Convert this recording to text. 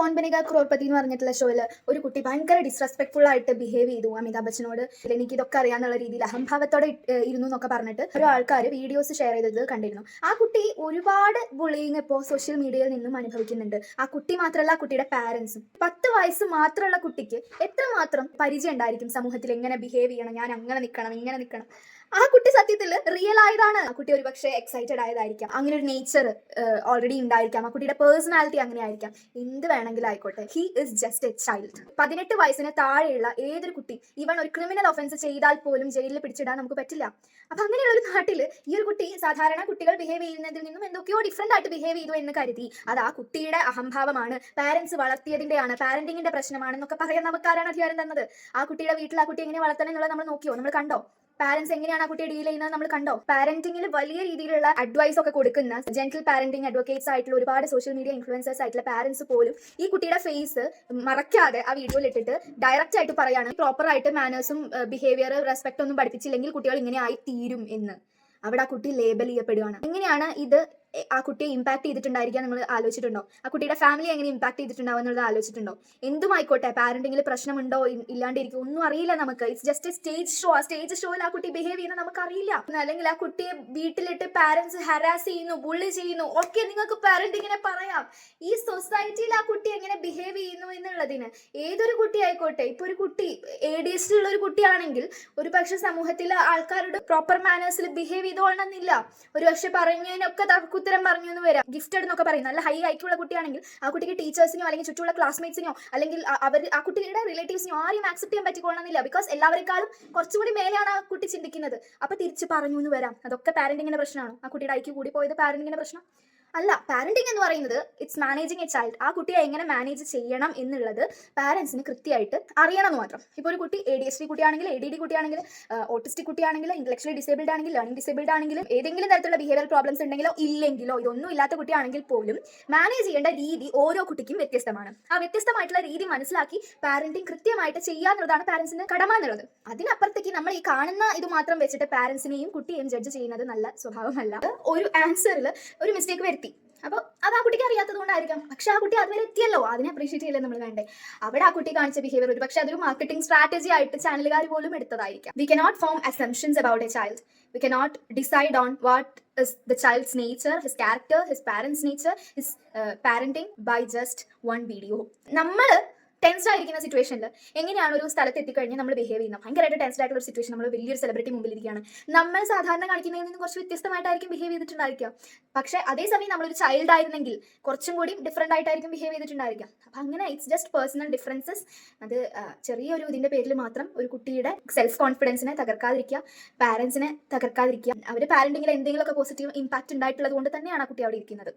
കോൺബനിക ക്രോർപതി എന്ന് പറഞ്ഞിട്ടുള്ള ഷോയിൽ ഒരു കുട്ടി ഭയങ്കര ഡിസ്റെസ്പെക്ട്ഫുൾ ആയിട്ട് ബിഹേവ് ചെയ്തു അമിതാഭ് ബച്ചനോട്. എനിക്ക് ഇതൊക്കെ അറിയാന്നുള്ള രീതിയിൽ അഹംഭാവത്തോടെ ഇരുന്നു എന്നൊക്കെ പറഞ്ഞിട്ട് ഒരു ആൾക്കാർ വീഡിയോസ് ഷെയർ ചെയ്തത് കണ്ടിരുന്നു. ആ കുട്ടി ഒരുപാട് ബുള്ളിങ് ഇപ്പോൾ സോഷ്യൽ മീഡിയയിൽ നിന്നും അനുഭവിക്കുന്നുണ്ട്. ആ കുട്ടി മാത്രമല്ല ആ കുട്ടിയുടെ പാരൻസും പത്ത് വയസ്സ് മാത്രമുള്ള കുട്ടിക്ക് എത്രമാത്രം പരിചയം ഉണ്ടായിരിക്കും സമൂഹത്തിൽ? എങ്ങനെ ബിഹേവ് ചെയ്യണം? ഞാൻ അങ്ങനെ നിൽക്കണം ഇങ്ങനെ നിൽക്കണം. ആ കുട്ടി സത്യത്തിൽ റിയൽ ആയതാണ്. ആ കുട്ടി ഒരുപക്ഷെ എക്സൈറ്റഡ് ആയതായിരിക്കാം. അങ്ങനെ ഒരു നേച്ചർ ഓൾറെഡി ഉണ്ടായിരിക്കാം. ആ കുട്ടിയുടെ പേഴ്സണാലിറ്റി അങ്ങനെ ആയിരിക്കാം. എന്ത് വേണമെങ്കിലും ആയിക്കോട്ടെ he is just a child പതിനെട്ട് വയസ്സിന് താഴെയുള്ള ഏതൊരു കുട്ടി ഈവൺ ഒരു ക്രിമിനൽ ഒഫൻസ് ചെയ്താൽ പോലും ജയിലിൽ പിടിച്ചിടാൻ നമുക്ക് പറ്റില്ല. അപ്പൊ അങ്ങനെയുള്ള ഒരു നാട്ടിൽ ഈ ഒരു കുട്ടി സാധാരണ കുട്ടികൾ ബിഹേവ് ചെയ്യുന്നതിൽ നിന്നും എന്തൊക്കെയോ ഡിഫറെന്റ് ആയിട്ട് ബിഹേവ് ചെയ്തു എന്ന് കരുതി. അത് ആ കുട്ടിയുടെ അഹംഭാവമാണ്. പാരന്റ്സ് വളർത്തിയതിന്റെയാണ്. പാരന്റിങ്ങിന്റെ പ്രശ്നമാണെന്നൊക്കെ പറയാൻ നമുക്ക് ആരാണ് അധികാരം തന്നത്? ആ കുട്ടിയുടെ വീട്ടിൽ ആ കുട്ടി എങ്ങനെ വളർത്തണം എന്നുള്ളത് നമ്മൾ നോക്കിയോ? നമ്മൾ കണ്ടോ? പാരന്റ്സ് എങ്ങനെയാണ് ആ കുട്ടിയെ ഡീൽ ചെയ്യുന്നത് നമ്മൾ കണ്ടോ? പാരന്റിംഗിൽ വലിയ രീതിയിലുള്ള അഡ്വൈസ് ഒക്കെ കൊടുക്കുന്ന ജെന്റിൽ പാരന്റിംഗ് അഡ്വക്കേറ്റ്സ് ആയിട്ടുള്ള ഒരുപാട് സോഷ്യൽ മീഡിയ ഇൻഫ്ലുവൻസേഴ്സ് ആയിട്ടുള്ള പാരന്റ്സ് പോലും ഈ കുട്ടിയുടെ ഫേസ് മറക്കാതെ ആ വീഡിയോയിൽ ഇട്ടിട്ട് ഡയറക്റ്റ് ആയിട്ട് പറയുകയാണ് പ്രോപ്പർ ആയിട്ട് മാനേഴ്സും ബിഹേവിയർ റെസ്പെക്ട് ഒന്നും പഠിപ്പിച്ചില്ലെങ്കിൽ കുട്ടികൾ ഇങ്ങനെ ആയി തീരും എന്ന്. അവിടെ ആ കുട്ടി ലേബൽ ചെയ്യപ്പെടുകയാണ് എങ്ങനെയാണ് ഇത് ആ കുട്ടിയെ ഇമ്പാക്ട് ചെയ്തിട്ടുണ്ടായിരിക്കാൻ നിങ്ങൾ ആലോചിച്ചിട്ടുണ്ടോ? ആ കുട്ടിയുടെ ഫാമിലി എങ്ങനെ ഇമ്പാക്ട് ചെയ്തിട്ടുണ്ടാവും എന്നുള്ളത് ആലോചിച്ചിട്ടുണ്ടോ? എന്തുമായിക്കോട്ടെ പാരന്റിംഗിൽ പ്രശ്നമുണ്ടോ ഇല്ലാണ്ടിരിക്കും ഒന്നും അറിയില്ല നമുക്ക്. ഇറ്റ്സ് ജസ്റ്റ് സ്റ്റേജ് ഷോ ആ സ്റ്റേജ് ഷോയിൽ ആ കുട്ടി ബിഹേവ് ചെയ്യുന്നത് നമുക്ക് അറിയില്ല അല്ലെങ്കിൽ ആ കുട്ടിയെ വീട്ടിലിട്ട് പാരന്റ്സ് ഹരാസ് ചെയ്യുന്നു ബുള്ളി ചെയ്യുന്നു ഒക്കെ നിങ്ങൾക്ക് പാരന്റിങ്ങിനെ പറയാം. ഈ സൊസൈറ്റിയിൽ ആ കുട്ടി എങ്ങനെ ബിഹേവ് ചെയ്യുന്നു എന്നുള്ളതിന് ഏതൊരു കുട്ടി ആയിക്കോട്ടെ ഇപ്പൊ ഒരു കുട്ടി എ ഡി എസ് ഉള്ള ഒരു കുട്ടിയാണെങ്കിൽ ഒരു പക്ഷെ സമൂഹത്തിലെ ആൾക്കാരുടെ പ്രോപ്പർ മാനേഴ്സിൽ ബിഹേവ് ചെയ്തോളണമെന്നില്ല. ഒരു പക്ഷെ പറഞ്ഞതിനൊക്കെ തർക്കുത്തരം പറഞ്ഞു എന്ന് വരാം. ഗിഫ്റ്റഡ് എന്നൊക്കെ പറയും നല്ല ഹൈ ആയിട്ടുള്ള കുട്ടിയാണെങ്കിൽ ആ കുട്ടിക്ക് ടീച്ചേഴ്സിനോ അല്ലെങ്കിൽ ചുറ്റുമുള്ള ക്ലാസ്മേറ്റ്സിനോ അല്ലെങ്കിൽ അവർ ആ കുട്ടിയുടെ റിലേറ്റീവ്സിനോ ആരെയും ആക്സെപ്റ്റ് ചെയ്യാൻ പറ്റിക്കൊള്ളണമെന്നില്ല ബിക്കോസ് എല്ലാവരെക്കാളും കുറച്ചുകൂടി മേലെയാണ് ആ കുട്ടി ചിന്തിക്കുന്നത്. അപ്പൊ തിരിച്ച് പറഞ്ഞു എന്ന് വരാം. അതൊക്കെ പാരന്റിങ്ങിന്റെ പ്രശ്നമാണ്. ആ കുട്ടിയുടെ ഐക്യ കൂടി പോയത് പാരന്റിങ്ങിന്റെ പ്രശ്നം. അല്ല പാരന്റിങ് എന്ന് പറയുന്നത് ഇറ്റ്സ് മാനേജിങ് എ ചൈൽഡ് ആ കുട്ടിയെ എങ്ങനെ മാനേജ് ചെയ്യണം എന്നുള്ളത് പാരന്റ്സിന് കൃത്യമായിട്ട് അറിയണം എന്ന് മാത്രം. ഇപ്പോൾ ഒരു കുട്ടി എ ഡി എസ് ഡി കുട്ടിയാണെങ്കിൽ എ ഡി ഡി കുട്ടിയാണെങ്കിൽ ഓട്ടിസ്റ്റിക് കുട്ടിയാണെങ്കിൽ ഇന്റലക്ച്വലി ഡിസേബിൾഡ് ആണെങ്കിൽ ലേണിംഗ് ഡിസേബിൾഡ് ആണെങ്കിലും ഏതെങ്കിലും തരത്തിലുള്ള ബിഹേവിയർ പ്രോബ്ലംസ് ഉണ്ടെങ്കിലോ ഇല്ലെങ്കിലോ ഇതൊന്നും ഇല്ലാത്ത കുട്ടിയാണെങ്കിൽ പോലും മാനേജ് ചെയ്യേണ്ട രീതി ഓരോ കുട്ടിക്കും വ്യത്യസ്തമാണ്. ആ വ്യത്യസ്തമായിട്ടുള്ള രീതി മനസ്സിലാക്കി പാരന്റിങ് കൃത്യമായിട്ട് ചെയ്യാന്നുള്ളതാണ് പാരന്റ്സിന് കടമ എന്നുള്ളത്. അതിനപ്പുറത്തേക്ക് നമ്മൾ ഈ കാണുന്ന ഇത് മാത്രം വെച്ചിട്ട് പാരന്റ്സിനെയും കുട്ടിയെയും ജഡ്ജ് ചെയ്യുന്നത് നല്ല സ്വഭാവമല്ല. ഒരു ആൻസറിൽ ഒരു മിസ്റ്റേക്ക് വരുത്തി. അപ്പോൾ അത് ആ കുട്ടിക്ക് അറിയാത്തത് കൊണ്ടായിരിക്കാം. പക്ഷെ ആ കുട്ടി അതുവരെ എത്തിയല്ലോ. അതിനെ അപ്രീഷിയേറ്റ് ചെയ്യല്ലേ നമ്മൾ വേണ്ടേ? അവിടെ ആ കുട്ടി കാണിച്ച ബിഹേവിയർ ഒരു പക്ഷെ അതൊരു മാർക്കറ്റിംഗ് സ്ട്രാറ്റജി ആയിട്ട് ചാനലുകാർ പോലും എടുത്തതായിരിക്കാം. We cannot form assumptions about a child we cannot decide on what is the child's nature his character his parents nature his parenting by just one video നമ്മൾ ടെൻസ്ഡ് ആയിരിക്കുന്ന സിറ്റുവേഷനിൽ എങ്ങനെയാണ് ഒരു സ്ഥലത്ത് എത്തിക്കഴിഞ്ഞാൽ നമ്മൾ ബിഹേവ് ചെയ്യുന്നത്? ഭയങ്കരമായിട്ട് ടെൻസ് ആയിട്ടുള്ള ഒരു സിറ്റുവേഷൻ നമ്മൾ വലിയൊരു സെലിബ്രിറ്റി മുമ്പിൽ ഇരിക്കുകയാണ്. നമ്മൾ സാധാരണ കാണിക്കുന്നതിൽ നിന്ന് കുറച്ച് വ്യത്യസ്തമായിട്ടായിരിക്കും ബിഹേവ് ചെയ്തിട്ടുണ്ടായിരിക്കാം പക്ഷെ അതേസമയം നമ്മളൊരു ചൈൽഡ് ആയിരുന്നെങ്കിൽ കുറച്ചും കൂടി ഡിഫറെന്റ് ആയിട്ടായിരിക്കും ബിഹേവ് ചെയ്തിട്ടുണ്ടായിരിക്കാം അപ്പം അങ്ങനെ ഇറ്റ്സ് ജസ്റ്റ് പേഴ്സണൽ ഡിഫറൻസസ് അത് ചെറിയൊരു ഇതിന്റെ പേരിൽ മാത്രം ഒരു കുട്ടിയുടെ സെൽഫ് കോൺഫിഡൻസിനെ തകർക്കാതിരിക്കുക പാരൻസിനെ തകർക്കാതിരിക്കുക. അവർ പാരന്റിങ്ങിൽ എന്തെങ്കിലുമൊക്കെ പോസിറ്റീവ് ഇമ്പാക്റ്റ് ഉണ്ടായിട്ടുള്ളത് കൊണ്ട് തന്നെയാണ് ആ കുട്ടി അവിടെ ഇരിക്കുന്നത്.